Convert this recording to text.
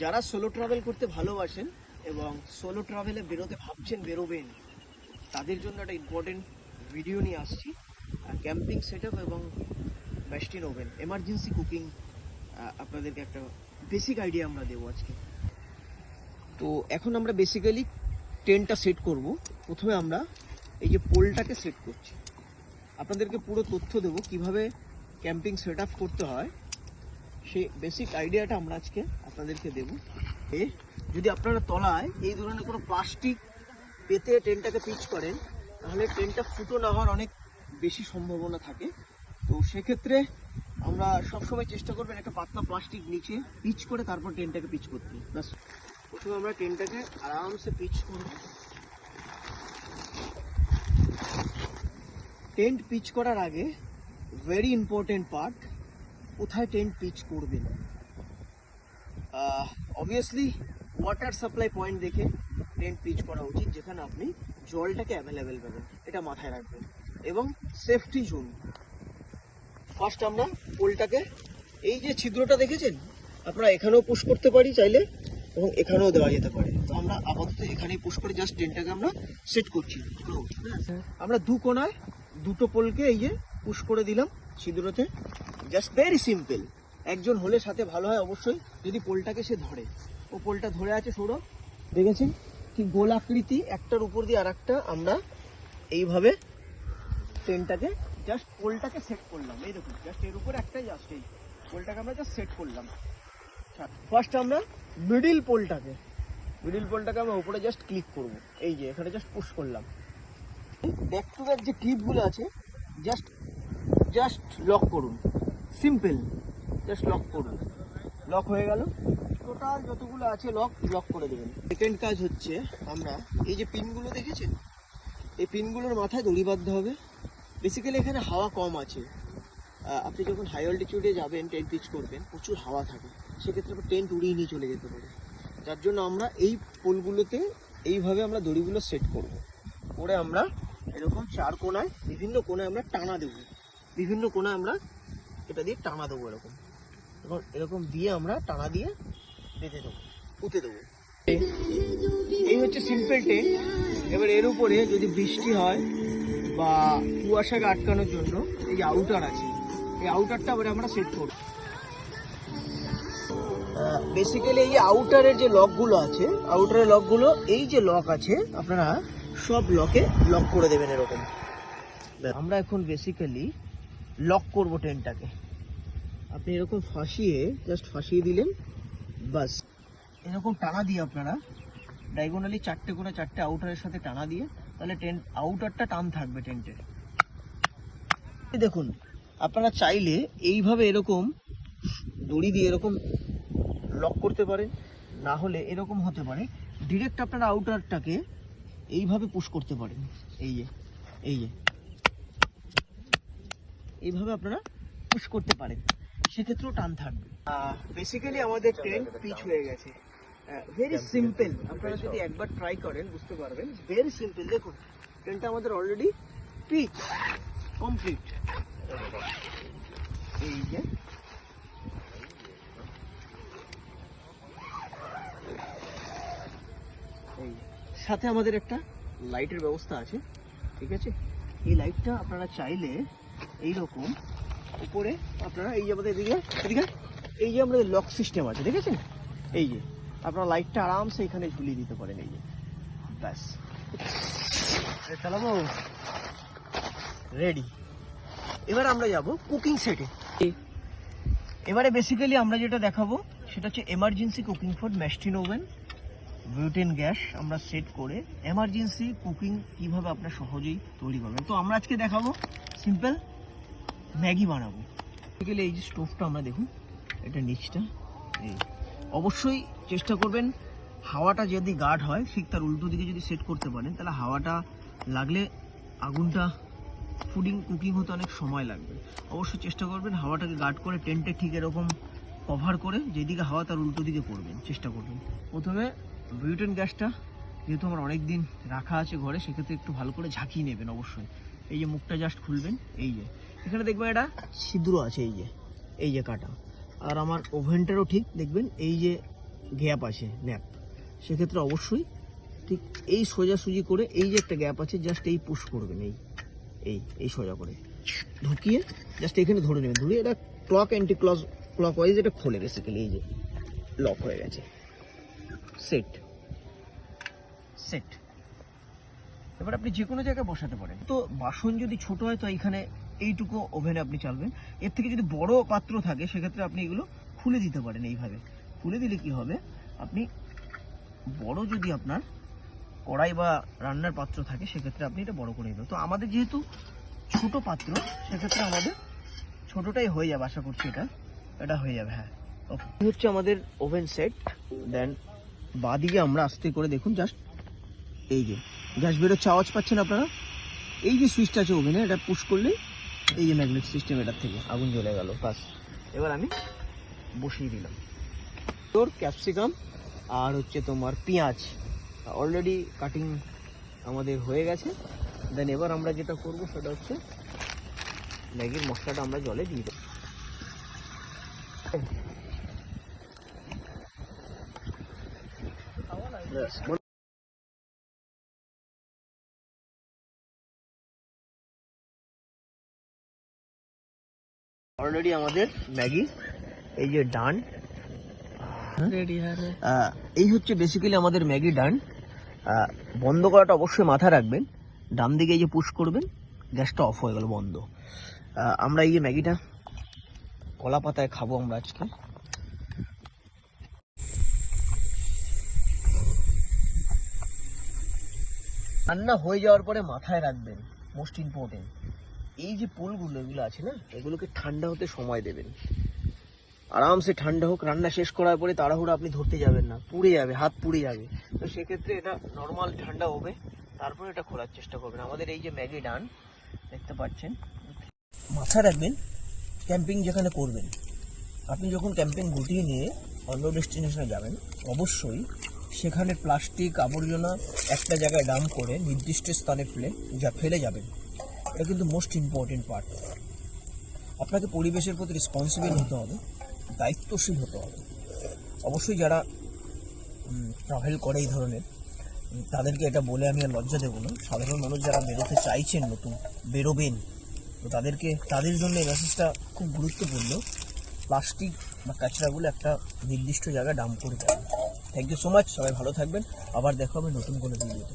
যারা solo travel করতে ভালোবাসেন এবং সোলো ট্রাভেলে বেরোতে ভাবছেন বেরোবেন, তাদের জন্য একটা ইম্পর্টেন্ট ভিডিও নিয়ে আসছি। ক্যাম্পিং সেট এবং ব্যাস্টিন ওভেন এমার্জেন্সি কুকিং আপনাদেরকে একটা বেসিক আইডিয়া আমরা দেবো আজকে। তো এখন আমরা বেসিক্যালি টেন্টটা সেট করব। প্রথমে আমরা এই যে পোলটাকে সেট করছি। আপনাদেরকে পুরো তথ্য দেবো কীভাবে ক্যাম্পিং সেট করতে হয়। সেই বেসিক আইডিয়াটা আমরা আজকে আপনাদেরকে দেব। এ, যদি আপনারা তলায় এই ধরনের কোনো প্লাস্টিক পেতে ট্রেনটাকে পিচ করেন, তাহলে ট্রেনটা ফুটো না হওয়ার অনেক বেশি সম্ভাবনা থাকে। তো সেক্ষেত্রে আমরা সবসময় চেষ্টা করবেন একটা পাতলা প্লাস্টিক নিচে পিচ করে তারপর ট্রেনটাকে পিচ করতে। ব্যাস। প্রথমে আমরা ট্রেনটাকে আরামসে পিচ করব টেন্ট পিচ করার আগে ভেরি ইম্পর্টেন্ট পার্ট কোথায় টেন্ট পিচ করবেন অবভিয়াসলি ওয়াটার সাপ্লাই পয়েন্ট দেখে টেন্ট পিচ করা উচিত যেখানে আপনি জলটাকে অ্যাভেলেবেল পাবেন এটা মাথায় রাখবেন। এবং সেফটি জোন ফার্স্ট আমরা পোলটাকে এই যে ছিদ্রটা দেখেছেন? আপনারা এখানেও পুশ করতে পারি চাইলে এবং এখানেও দেওয়া যেতে পারে। তো আমরা আপাতত এখানেই পুশ করে জাস্ট টেন্টটাকে আমরা সেট করছি। আমরা দু কোনায় দুটো পোলকে এই যে পুশ করে দিলাম ছিদ্রতে। জাস্ট ভেরি সিম্পল একজন হলে সাথে ভালো হয় অবশ্যই, যদি পোলটাকে সে ধরে। ও পোলটা ধরে আছে সৌরভ, দেখেছেন? কি গোলাকৃতি একটার উপর দিয়ে আর একটা আমরা এইভাবে ট্রেনটাকে জাস্ট পোলটাকে সেট করলাম, এইরকম। জাস্ট এর উপর একটাই জাস্ট এই। পোলটাকে আমরা জাস্ট সেট করলাম। ফার্স্ট আমরা মিডিল পোলটাকে মিডিল পোলটাকে আমরা উপরে জাস্ট ক্লিক করব। এই যে, এখানে জাস্ট পুশ করলাম। ব্যাক টু ব্যাক যে ক্লিপগুলো আছে জাস্ট জাস্ট লক করুন। সিম্পল জাস্ট লক করুন লক হয়ে গেল। টোটাল যতগুলো আছে লক লক করে দেবেন। সেকেন্ড কাজ হচ্ছে আমরা এই যে পিনগুলো দেখেছেন? এই পিনগুলোর মাথায় দড়ি বাঁধতে হবে। বেসিক্যালি এখানে হাওয়া কম আছে। আপনি যখন হাই অল্টিটিউডে যাবেন টেন্ট পিচ করবেন, প্রচুর হাওয়া থাকে। সেক্ষেত্রে আপনার টেন্ট উড়িয়ে নিয়ে চলে যেতে পারে। যার জন্য আমরা এই পোলগুলোতে এইভাবে আমরা দড়িগুলো সেট করব। করে আমরা এরকম চার কোনায়, বিভিন্ন কোনায় আমরা টানা দেবো। বিভিন্ন কোনায় আমরা এটা দিয়ে টানা দেবো এরকম। এবং এরকম দিয়ে আমরা টানা দিয়ে বেঁধে দেবো, পুঁতে দেবো। এই হচ্ছে সিম্পল টেন্ট এবার এর উপরে যদি বৃষ্টি হয় বা কুয়াশাকে আটকানোর জন্য এই আউটার আছে, এই আউটারটা এবারে আমরা সেট করব। বেসিক্যালি এই আউটারের যে লকগুলো আছে আউটারের লকগুলো এই যে লক আছে, আপনারা সব লকে লক করে দেবেন এরকম। আমরা এখন বেসিক্যালি লক করব ট্রেনটাকে আপনি এরকম ফাঁসিয়ে জাস্ট ফাঁসিয়ে দিলেন বাস। এরকম টানা দিয়ে আপনারা। ডায়াগোনালি চারটে করে চারটে আউটারের সাথে টানা দিয়ে তাহলে টেন্ট আউটারটা টান থাকবে টেন্টের এই দেখুন আপনারা চাইলে এইভাবে এরকম দড়ি দিয়ে এরকম লক করতে পারেন না হলে এরকম হতে পারে। ডিরেক্ট আপনারা আউটারটাকে এইভাবে পুশ করতে পারেন। এই যে এই যে। এইভাবে আপনারা পুশ করতে পারেন। সেক্ষেত্রেও টান থাকবে। বেসিক্যালি আমাদের ট্রেন পিচ হয়ে গেছে। ভেরি সিম্পল আপনারা যদি একবার ট্রাই করেন, বুঝতে পারবেন। ভেরি সিম্পল দেখুন ট্রেনটা আমাদের অলরেডি পিচ কমপ্লিট এই যে। সাথে আমাদের একটা লাইটের ব্যবস্থা আছে। ঠিক আছে? এই লাইটটা আপনারা চাইলে এই রকম উপরে আপনারা এই যে আমাদের এদিকে এদিকে, এই যে আমাদের লক সিস্টেম আছে, দেখেছেন? এই যে, আপনারা লাইটটা আরামসে এখানে ঝুলিয়ে দিতে পারেন, এই যে। ব্যাস। চালাবো? রেডি এবার আমরা যাব কুকিং সেটে এবারে বেসিক্যালি আমরা যেটা দেখাবো, সেটা হচ্ছে এমার্জেন্সি কুকিং ফর ম্যাস্টিন ওভেন বিউটেন গ্যাস আমরা সেট করে এমার্জেন্সি কুকিং কীভাবে আপনার সহজেই তৈরি করবেন। তো আমরা আজকে দেখাবো সিম্পল ম্যাগি বানাবো। বেসিক্যালি এই যে স্টোভটা আমরা দেখুন, এটা নিচটা, এই। অবশ্যই চেষ্টা করবেন, হাওয়াটা যদি গার্ড হয়, ঠিক তার উল্টো দিকে যদি সেট করতে পারেন, তাহলে হাওয়াটা লাগলে আগুনটা ফুডিং কুকিং হতে অনেক সময় লাগবে। অবশ্যই চেষ্টা করবেন হাওয়াটাকে গার্ড করে টেন্টে ঠিক এরকম কভার করে যেদিকে হাওয়া তার উল্টো দিকে করবেন, চেষ্টা করবেন। প্রথমে বিউটেন গ্যাসটা, যেহেতু আমার অনেক দিন রাখা আছে ঘরে, সেক্ষেত্রে একটু ভালো করে ঝাঁকিয়ে নেবেন অবশ্যই। এই যে মুখটা জাস্ট খুলবেন, এই যে। এখানে দেখবেন এটা ছিদ্র আছে, এই যে এই যে কাটা। আর আমার ওভেনটারও ঠিক, দেখবেন এই যে গ্যাপ আছে, ন্যাপ। সেক্ষেত্রে অবশ্যই ঠিক এই সোজাসুজি করে এই যে একটা গ্যাপ আছে জাস্ট এই পুশ করবেন, এই এই এই সোজা করে। ঢুকিয়ে জাস্ট এখানে ধরে নেবেন। ধরে এটা clock anti clock clockwise এটা খোলে বেসিক্যালি এই যে লক হয়ে গেছে। সেট সেট এবার আপনি যে কোনো জায়গায় বসাতে পারেন। তো বাসন যদি ছোট হয়, তো এখানে এইটুকু ওভেনে আপনি চালবেন। এর থেকে যদি বড় পাত্র থাকে, সেক্ষেত্রে আপনি এগুলো খুলে দিতে পারেন এইভাবে। খুলে দিলে কি হবে? আপনি বড় যদি আপনার কড়াই বা রান্নার পাত্র থাকে, সেক্ষেত্রে আপনি এটা বড় করে দেবেন তো আমাদের যেহেতু ছোট পাত্র, সেক্ষেত্রে আমাদের ছোটটাই হয়ে যাবে, আশা করছি এটা। এটা হয়ে যাবে হ্যাঁ। ওকে হচ্ছে আমাদের ওভেন সেট। দেন বাদিকে আমরা আস্তে করে দেখুন জাস্ট এই যে, গ্যাস বেরোচ্ছে, আওয়াজ পাচ্ছেন আপনারা? এই যে সুইচটা আছে ওভেনে, এটা পুশ করলে এই যে ম্যাগনেট সিস্টেম এটার থেকে আগুন জ্বলে গেল, বাস। এবার আমি বসিয়ে দিলাম। তোর ক্যাপসিকাম আর হচ্ছে তোমার পেঁয়াজ অলরেডি কাটিং আমাদের হয়ে গেছে। দেন এবার আমরা যেটা করব সেটা হচ্ছে ম্যাগির মশলাটা আমরা জলে দিয়ে দেবো। Yes. অলরেডি আমাদের ম্যাগি এই যে ডান হ্যাঁ এই হচ্ছে বেসিক্যালি আমাদের ম্যাগি ডান বন্ধ করাটা অবশ্যই মাথায় রাখবেন। ডান দিকে এই যে পুশ করবেন গ্যাসটা অফ হয়ে গেল বন্ধ। আমরা এই যে ম্যাগিটা কলা পাতায় খাব আমরা আজকে। রান্না হয়ে যাওয়ার পরে মাথায় রাখবেন মোস্ট ইম্পর্টেন্ট এই যে পোলগুলো, এগুলো আছে না, এগুলোকে ঠান্ডা হতে সময় দেবেন। আরামসে ঠান্ডা হোক, রান্না শেষ করার পরে তাড়াহুড়ো আপনি ধরতে যাবেন না, পুড়ে যাবে, হাত পুড়ে যাবে। তো সেক্ষেত্রে এটা নর্মাল ঠান্ডা হবে, তারপরে এটা খোলার চেষ্টা করবেন। আমাদের এই যে ম্যাগি ডান, দেখতে পাচ্ছেন। মাথায় রাখবেন, ক্যাম্পিং যেখানে করবেন। আপনি যখন ক্যাম্পিং গুটিয়ে নিয়ে অন্য ডেস্টিনেশনে যাবেন, অবশ্যই সেখানে প্লাস্টিক, আবর্জনা একটা জায়গায় ডাম্প করে নির্দিষ্ট স্থানে ফেলে, যা ফেলে যাবেন। এটা কিন্তু মোস্ট ইম্পর্টেন্ট পার্ট আপনাকে পরিবেশের প্রতি রেসপন্সিবল হতে হবে, দায়িত্বশীল হতে হবে। অবশ্যই যারা ট্রাভেল করে এই ধরনের তাদেরকে এটা বলে আমি আর লজ্জা দেবো না। সাধারণ মানুষ যারা বেরোতে চাইছেন, নতুন বেরোবেন, তো তাদেরকে, তাদের জন্য এই মেসেজটা খুব গুরুত্বপূর্ণ। প্লাস্টিক বা কাঁচরাগুলো একটা নির্দিষ্ট জায়গায় ডাম্প করে দেবেন থ্যাংক ইউ সো মাচ সবাই ভালো থাকবেন। আবার দেখা হবে নতুন কোনো ভিডিওতে